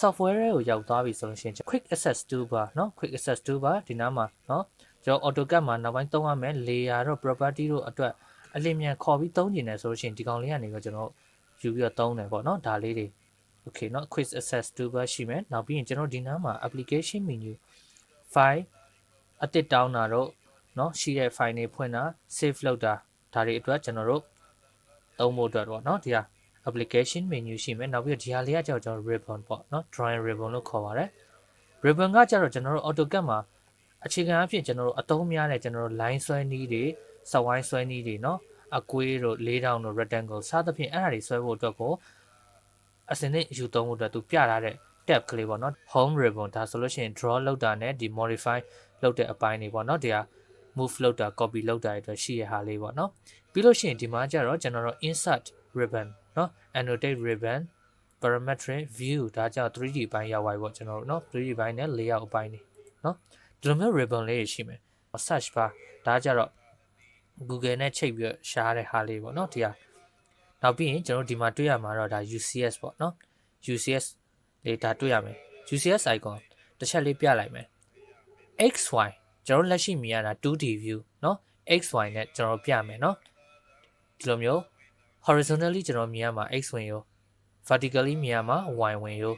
software တွေကိုရောက်သွားပြီဆိုလို့ရှိရင် quick access toolbar เนาะ quick access toolbar ဒီနားမှာเนาะကျွန်တော် AutoCAD မှာနောက်ပိုင်းသုံးရမယ် layer တော့ property တို့အတွက်အလင်းမြန်ခေါ်ပြီးသုံးနေတယ်ဆိုလို့ရှိရင်ဒီကောင်လေးကနေပြီးတော့ကျွန်တော်ယူပြီးတော့သုံးတယ်ပေါ့เนาะဒါလေးတွေ okay เนาะ quick access toolbar ရှိမယ်နောက်ပြီးရင်ကျွန်တော်ဒီနားမှာ application menu file အတစ်တောင်းတာတော့เนาะရှိတဲ့ file တွေဖွင့်တာ save လုပ်တာဒါတွေအတွက်ကျွန်တော်တို့သုံးဖို့အတွက်ပေါ့เนาะဒီဟာ application menu ရှိမယ်နောက်ပြီးတော့ဒီဟာလေးကကြောက်ကျွန်တော် ribbon ပေါ့နော် drawing ribbon လို့ခေါ်ပါတယ် ribbon ကကြတော့ကျွန်တော်တို့ AutoCAD မှာအခြေခံအဖြစ်ကျွန်တော်တို့အသုံးများတဲ့ကျွန်တော်တို့ line ဆွဲနည်းတွေစဝိုင်းဆွဲနည်းတွေနော်အကွေးတို့လေးတောင်တို့ rectangle စသဖြင့်အဲ့ဒါတွေဆွဲဖို့အတွက်ကိုအစင်းနဲ့ယူသုံးဖို့အတွက်သူပြထားတဲ့ tab ကလေးပေါ့နော် home ribbon ဒါဆိုလို့ရှိရင် draw လောက်တာနဲ့ဒီ modify လောက်တဲ့အပိုင်းတွေပေါ့နော်ဒီဟာ move လောက်တာ copy လောက်တာတွေအတွက်ရှိရဟာလေးပေါ့နော်ပြီးလို့ရှိရင်ဒီမှာကျတော့ကျွန်တော်တို့ insert ribbon နော် annotate ribbon parametric view ဒါကြောင့် 3D ဘိုင်းရောက်ပါပြီပေါ့ကျွန်တော်တို့နော် 3D ဘိုင်းနဲ့ layout အပိုင်းနေနော်ဒီလိုမျိုး ribbon လေးရှိမယ် search bar ဒါကြတော့ Google နဲ့ချိတ်ပြီးရှားတဲ့ဟာလေးပေါ့နော်ဒီဟာနောက်ပြီးရင်ကျွန်တော်ဒီမှာတွေ့ရမှာတော့ဒါ UCS ပေါ့နော် UCS လေးဒါတွေ့ရမယ် UCS icon တစ်ချက်လေးပြလိုက်မယ် XY ကျွန်တော်လက်ရှိမြင်ရတာ 2D view နော် XY နဲ့ကျွန်တော်ပြမယ်နော်ဒီလိုမျိုး horizontally ကျွန်တော်မြင်ရမှာ X ဝင်ရော vertically မြင်ရမှာ Y ဝင်ရော